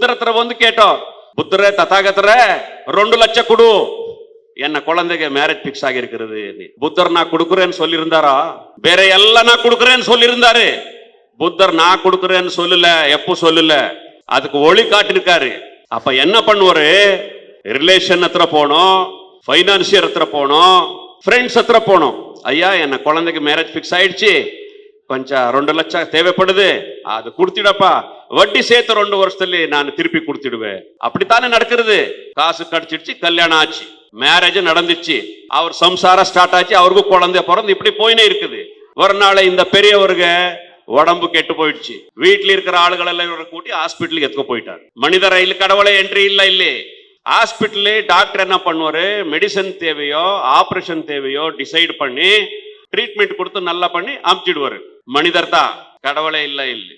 புத்தர் ஹತ್ರ வந்து கேட்டோம் புத்தரே ததாகத்தரே ரெண்டு லட்சம் கொடு. என்ன குழந்தைங்க மேரேஜ் பிக்ஸ் ஆகி இருக்கிறது புத்தர் நான் கொடுக்குறேன்னு சொல்லியிருந்தாரா? வேற எல்லாம் நான் கொடுக்குறேன்னு சொல்லியிருந்தாரு. புத்தர் நான் கொடுக்குறேன்னு சொல்லல எப்போ சொல்லல? அதுக்கு ஒளி காட்டிருக்காரு அப்ப என்ன பண்ணுவாரு? ரிலேஷன் ஹத்திர போனோம் ஃபைனான்சியர் ஹத்திர போனோம் ஃப்ரெண்ட்ஸ் ஹத்திர போனோம். ஐயா என்ன குழந்தைக்கு மேரேஜ் ஃபிக்ஸ் ஆயிடுச்சு? கொஞ்சம் ரெண்டு லட்சம் தேவைப்படுது. அது கொடுத்துடப்பா. வட்டி சேர்த்து ரெண்டு வருஷத்துல நான் திருப்பி கொடுத்துடுவேன். அப்படித்தானே நடக்கிறது? காசு கடிச்சிடுச்சு கல்யாணம் ஆச்சு மேரேஜ் நடந்துச்சு. அவர் சம்சாரம் ஸ்டார்ட் ஆச்சு அவருக்கும் குழந்தை பிறந்து இப்படி போயினே இருக்குது. ஒரு நாளை இந்த பெரியவருக உடம்பு கெட்டு போயிடுச்சு. வீட்டில் இருக்கிற ஆளுகள் எல்லாம் இவரை கூட்டி ஹாஸ்பிட்டலுக்கு எத்துக்க போயிட்டார். மனித ரயில் கடவுளை என்ட்ரி இல்லை இல்லை. ஹாஸ்பிட்டலு டாக்டர் என்ன பண்ணுவார்? மெடிசன் தேவையோ ஆப்ரேஷன் தேவையோ டிசைட் பண்ணி ட்ரீட்மெண்ட் கொடுத்து நல்லா பண்ணி அமுச்சிடுவார். மனிதர் தான் கடவுளே இல்லை இல்லை.